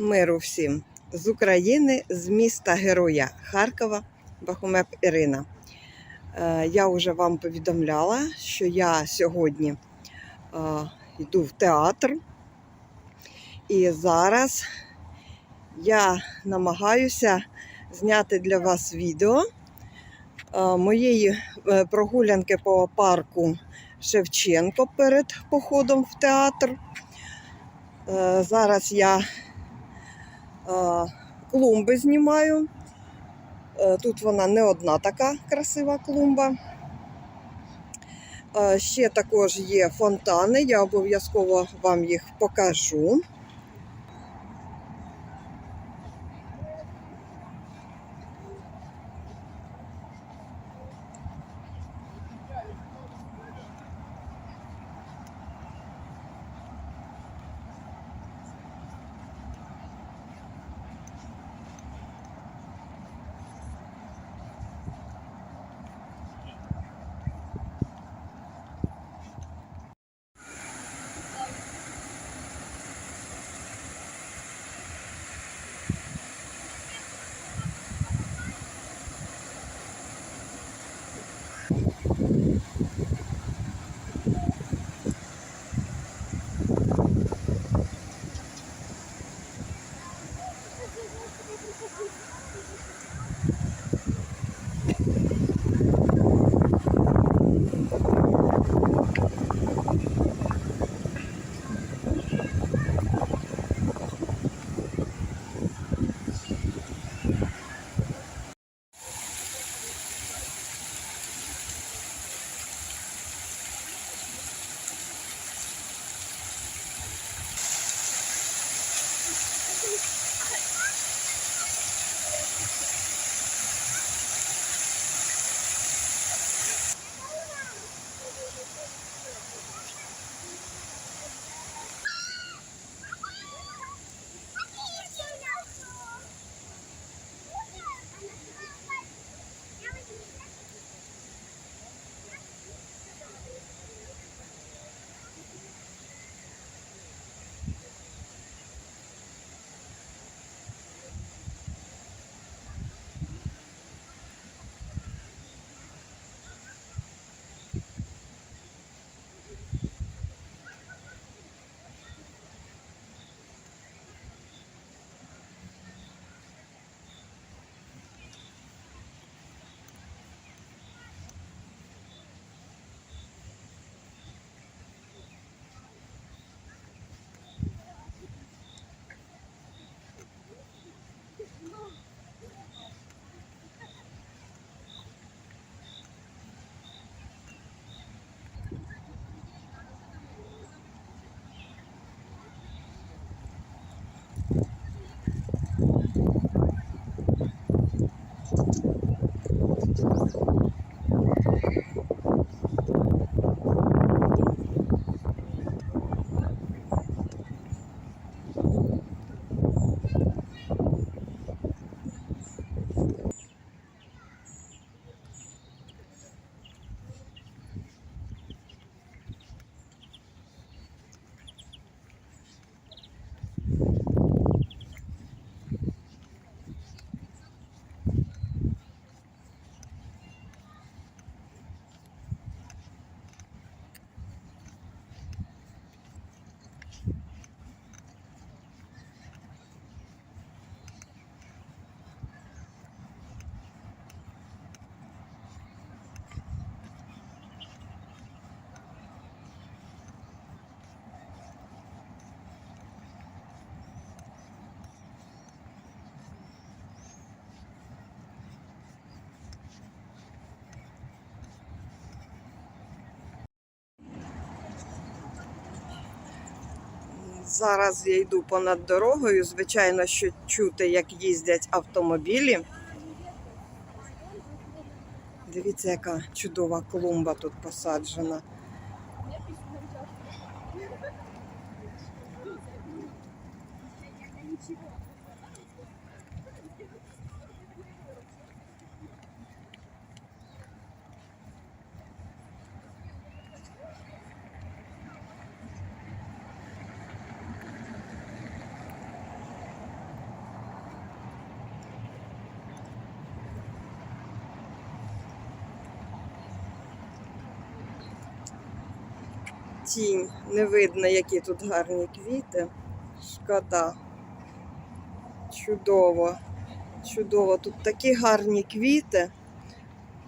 Миру всім з України, з міста Героя Харкова, Бахумеп Ірина. Е, Я вже вам повідомляла, що я сьогодні е, йду в театр. І зараз я намагаюся зняти для вас відео е, моєї прогулянки по парку Шевченко перед походом в театр. Зараз я клумби знімаю. Е, Тут вона не одна така красива клумба. Е, Ще також є фонтани, я обов'язково вам їх покажу. Зараз я йду понад дорогою. Звичайно, що чути, як їздять автомобілі. Дивіться, яка чудова клумба тут посаджена. Тінь. Не видно, які тут гарні квіти. Шкода. Чудово. Чудово. Тут такі гарні квіти.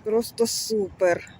Просто супер.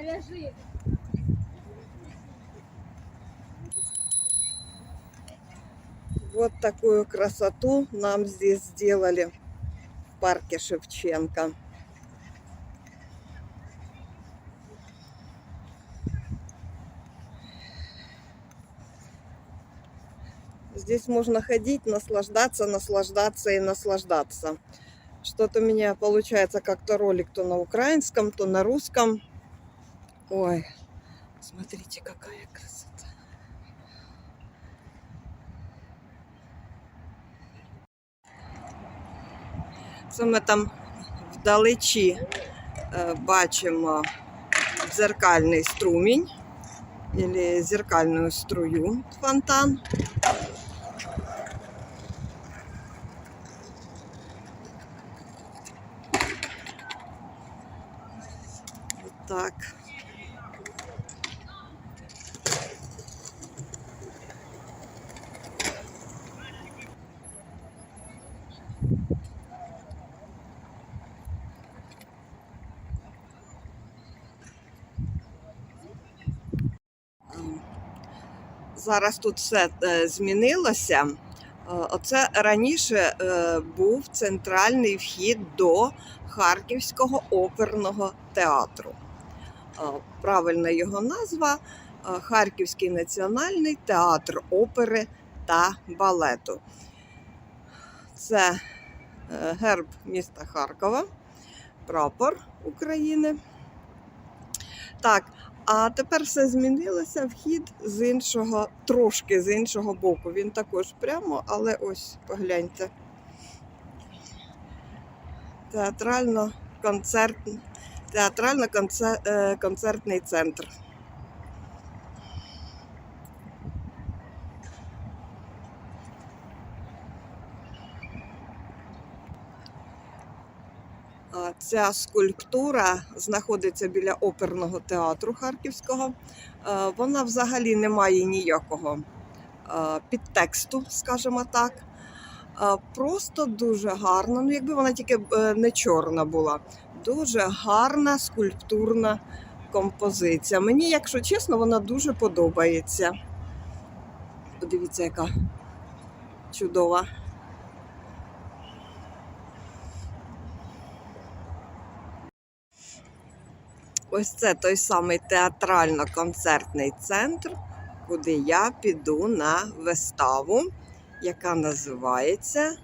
Завяжи. Вот такую красоту нам здесь сделали в парке Шевченко. Здесь можно ходить, наслаждаться, наслаждаться и наслаждаться. Что-то у меня получается как-то ролик то на украинском, то на русском. Ой, смотрите, какая красота. Це ми там вдалечі е, бачимо дзеркальний струмінь або зеркальну струю фонтан. Так. Зараз тут все е, змінилося. Е, Оце раніше е, був центральний вхід до Харківського оперного театру. Правильна його назва Харківський національний театр опери та балету. Це герб міста Харкова, прапор України. Так, а тепер все змінилося. Вхід з іншого, трошки з іншого боку. Він також прямо, але ось погляньте. Театрально концерт, театрально-концертний центр. А Ця скульптура знаходиться біля оперного театру Харківського. Е, Вона взагалі не має ніякого е, підтексту, скажімо так. Е, Просто дуже гарна. Ну, якби вона тільки не чорна була. Дуже гарна скульптурна композиція. Мені, якщо чесно, вона дуже подобається. Подивіться, яка чудова. Ось це той самий театрально-концертний центр, куди я піду на виставу, яка називається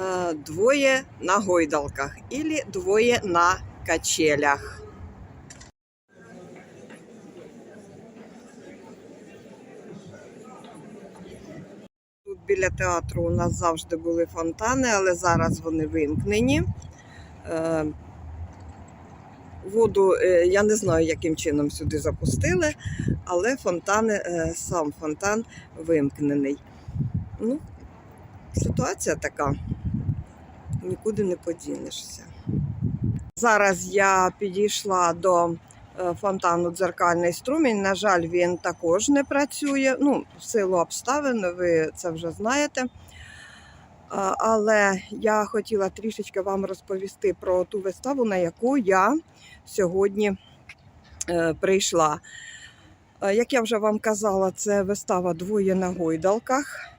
е, Двоє на гойдалках і двоє на качелях. Тут біля театру у нас завжди були фонтани, але зараз вони вимкнені. Воду е, я не знаю, яким чином сюди запустили, але фонтани, е, сам фонтан вимкнений. Ну, ситуація така. Нікуди не подінешся. Зараз я підійшла до е, фонтану дзеркальний струмінь. На жаль, він також не працює. Ну, в силу обставин, ви це вже знаєте. Але я хотіла трішечки вам розповісти про ту виставу, на яку я сьогодні е, прийшла. Е, Як я вже вам казала, це вистава Двоє на гойдалках.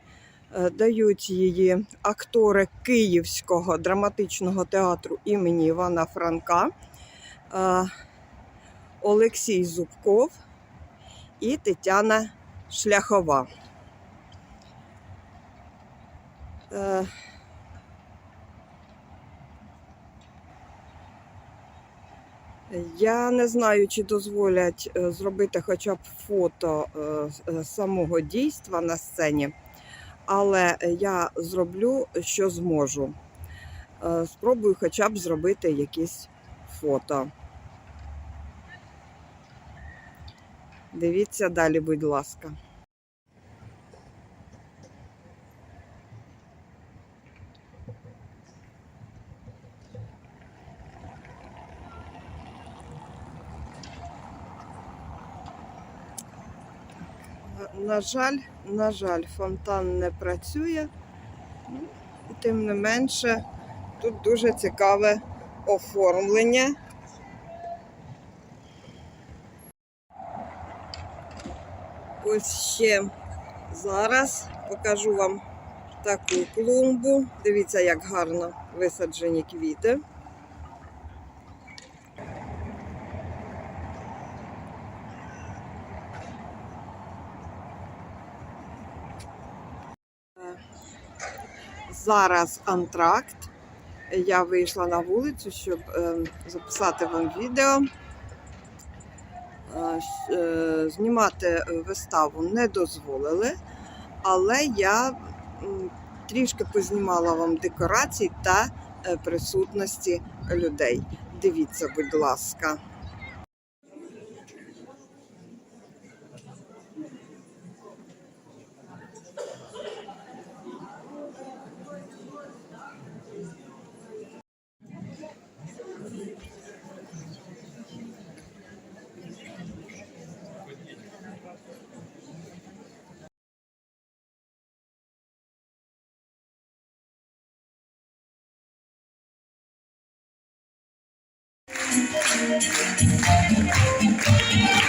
Е, Дають її актори Київського драматичного театру імені Івана Франка, Олексій Зубков і Тетяна Шляхова. Я не знаю, чи дозволять е, зробити хоча б фото е, е, самого дійства на сцені, але я зроблю, що зможу. Спробую хоча б зробити якісь фото. Дивіться далі, будь ласка. На- жаль, на жаль, фонтан не працює. Ну, Тим не менше, тут дуже цікаве оформлення. Ось ще зараз покажу вам таку клумбу. Дивіться, як гарно висаджені квіти. Зараз антракт. Я вийшла на вулицю, щоб е, записати вам відео. Е, е, знімати виставу не дозволили, але я трішки познімала вам декорацій та присутності людей. Дивіться, будь ласка. Thank you.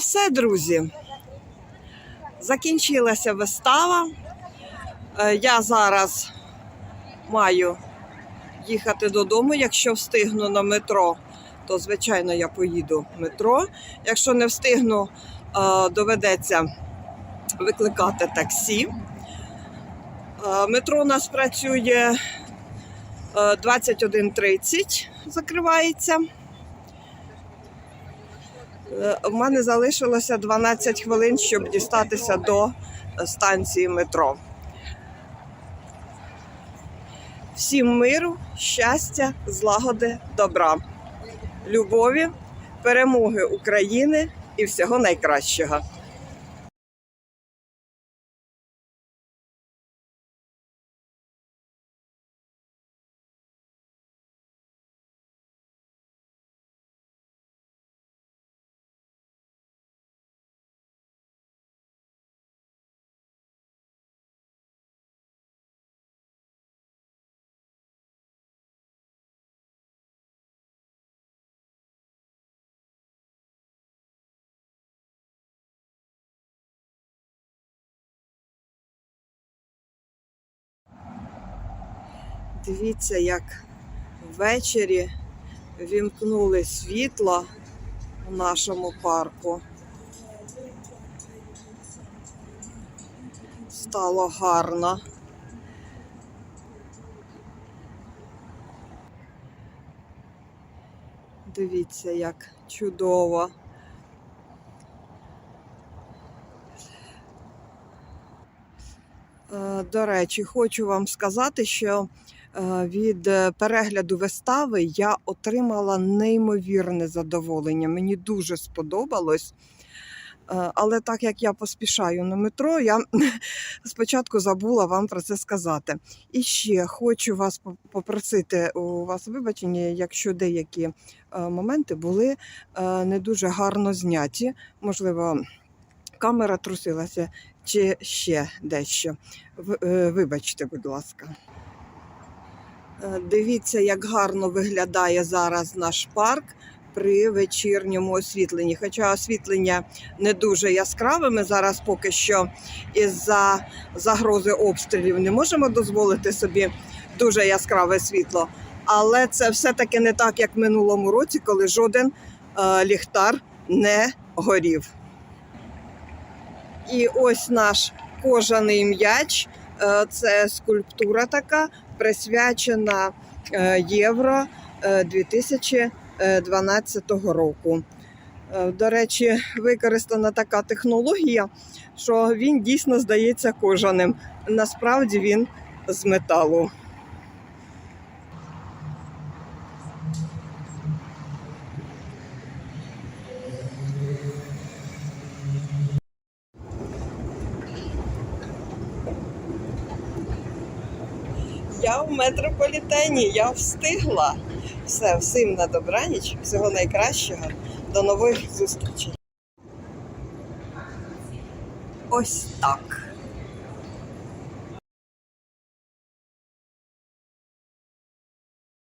Все, друзі. Закінчилася вистава. Е, Я зараз маю їхати додому. Якщо встигну на метро, то звичайно я поїду в метро. Якщо не встигну, е, доведеться викликати таксі. Е, Метро у нас працює е, 21.30, закривається. Е, У мене залишилося 12 хвилин, щоб дістатися до е, станції метро. Всім миру, щастя, злагоди, добра, любові, перемоги України і всього найкращого. Дивіться, як ввечері вімкнули світло. в нашому парку. Стало гарно. Дивіться, як чудово. Е, До речі, хочу вам сказати, що від е, перегляду вистави я отримала неймовірне задоволення. Мені дуже сподобалось. Е, Але так як я поспішаю на метро, я спочатку забула вам про це сказати. І ще хочу вас попросити у вас вибачення, якщо деякі е, моменти були е, не дуже гарно зняті. Можливо, камера трусилася чи ще дещо. Е, Вибачте, будь ласка. Е, Дивіться, як гарно виглядає зараз наш парк при вечірньому освітленні. Хоча освітлення не дуже яскраве, ми зараз поки що із-за загрози обстрілів не можемо дозволити собі дуже яскраве світло. Але це все-таки не так, як в минулому році, коли жоден е, ліхтар не горів. І ось наш кожаний м'яч. Е, Це скульптура така, присвячена е, Євро е, 2012 року. Е, До речі, використана така технологія, що він дійсно здається кожаним. Насправді він з металу. Я в метрополітені, я встигла. Все, всім на добраніч, всього найкращого. До нових зустрічей. Ось так.